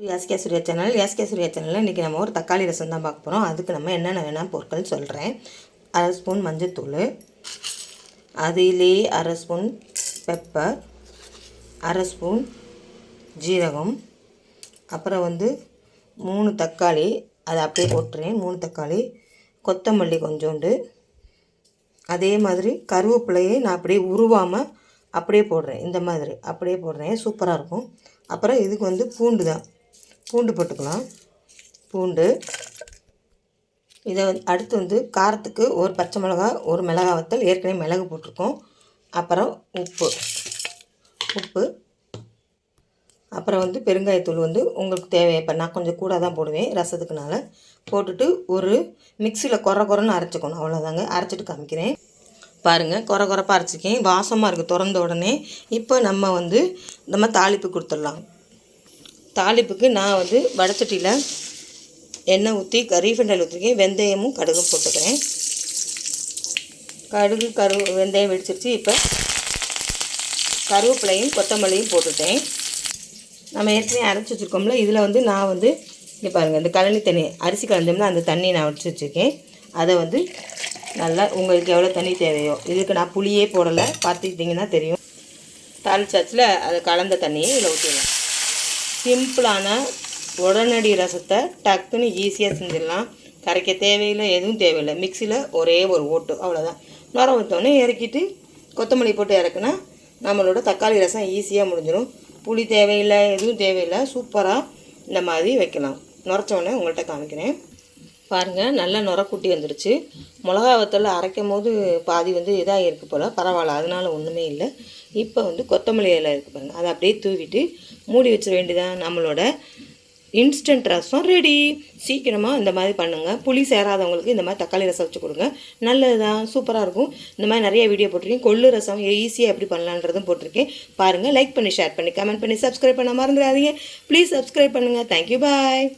SK Surya channel SK Surya சேனலில் இன்றைக்கி நம்ம ஒரு தக்காளி ரசம் தான் பார்க்க போகிறோம் அதுக்கு நம்ம என்னென்ன வேணால் பொருட்கள் சொல்கிறேன் அரை ஸ்பூன் மஞ்சத்தூள் அதிலே அரை ஸ்பூன் பெப்பர் அரை ஸ்பூன் ஜீரகம் அப்புறம் வந்து மூணு தக்காளி அதை அப்படியே போட்டுறேன் மூணு தக்காளி கொத்தமல்லி கொஞ்சோண்டு அதே மாதிரி கருவேப்பிலையை நான் அப்படியே உருவாமல் அப்படியே போடுறேன். இந்த மாதிரி அப்படியே போடுறேன். சூப்பராக இருக்கும். அப்புறம் இதுக்கு வந்து பூண்டு தான். பூண்டு போட்டுக்கலாம். பூண்டு. இதை அடுத்து வந்து காரத்துக்கு ஒரு பச்சை மிளகா ஒரு மிளகா வத்தல் ஏற்கனவே மிளகு போட்டிருக்கோம். அப்புறம் உப்பு. உப்பு. அப்புறம் வந்து பெருங்காயத்தூள் வந்து உங்களுக்கு தேவை. இப்போ நான் கொஞ்சம் கூட தான் போடுவேன் ரசத்துக்குனால. போட்டுட்டு ஒரு மிக்சியில் குறை குறைன்னு அரைச்சிக்கணும். அவ்வளோதாங்க அரைச்சிட்டு காமிக்கிறேன். பாருங்கள் குறை குறைப்பாக அரைச்சிக்கேன் வாசமாக இருக்குது திறந்த உடனே இப்போ நம்ம வந்து நம்ம தாளிப்பு கொடுத்துடலாம். தாளிப்புக்கு நான் வந்து வடச்சட்டியில் எண்ணெய் ஊற்றி ரீஃபண்ட் ஊற்றிருக்கேன் வெந்தயமும் கடுகும் போட்டுக்கிறேன். கடுகு கரு வெந்தயம் வெடிச்சிருச்சு. இப்போ கருவேப்பிலையும் கொத்தமல்லியும் போட்டுட்டேன். நம்ம ஏற்கனவே அரைச்சி வச்சுருக்கோம்ல இதில் வந்து நான் வந்து இங்கே பாருங்கள் இந்த கழனி தண்ணி அரிசி கலந்தோம்னா அந்த தண்ணியை நான் வடிச்சு வச்சுருக்கேன். அதை வந்து நல்லா உங்களுக்கு எவ்வளோ தண்ணி தேவையோ இதுக்கு நான் புளியே போடலை. பார்த்துக்கிட்டிங்கன்னா தெரியும். தாளிச்சாச்சில் அதை கலந்த தண்ணியை இதில் ஊற்றிடலாம் சிம்பிளான உடனடி ரசத்தை டக்குன்னு ஈஸியாக செஞ்சிடலாம். கரைக்க தேவையில்லை எதுவும் தேவையில்லை. மிக்சியில் ஒரே ஒரு ஓட்டு அவ்வளோதான் நுர ஊற்றோன்னே இறக்கிட்டு கொத்தமல்லி போட்டு இறக்குனா நம்மளோட தக்காளி ரசம் ஈஸியாக முடிஞ்சிடும். புளி தேவையில்லை எதுவும் தேவையில்லை. சூப்பராக இந்த மாதிரி வைக்கலாம். நுரைச்சோடனே உங்கள்கிட்ட காமிக்கிறேன். பாருங்கள் நல்லா நுர குட்டி வந்துடுச்சு மிளகா வத்தல் அரைக்கும் போது பாதி வந்து இதாக இருக்குது போல் பரவாயில்ல அதனால் ஒன்றுமே இல்லை. இப்போ வந்து கொத்தமல்லி இலை இருக்குது பாருங்கள் அதை அப்படியே தூவிட்டு மூடி வச்சிட வேண்டியதான் நம்மளோட இன்ஸ்டன்ட் ரசம் ரெடி சீக்கிரமாக இந்த மாதிரி பண்ணுங்கள் புளி சேராதவங்களுக்கு இந்த மாதிரி தக்காளி ரசம் வச்சு கொடுங்க. நல்லது தான் சூப்பராக இருக்கும். இந்த மாதிரி நிறைய வீடியோ போட்டிருக்கேன். கொள்ளு ரசம் ஈஸியாக எப்படி பண்ணலான்றதும் போட்டிருக்கேன். பாருங்கள் லைக் பண்ணி ஷேர் பண்ணி கமெண்ட் பண்ணி சப்ஸ்கிரைப் பண்ண மறந்துடாதீங்க. ப்ளீஸ் சப்ஸ்கிரைப் பண்ணுங்கள் தேங்க்யூ பாய்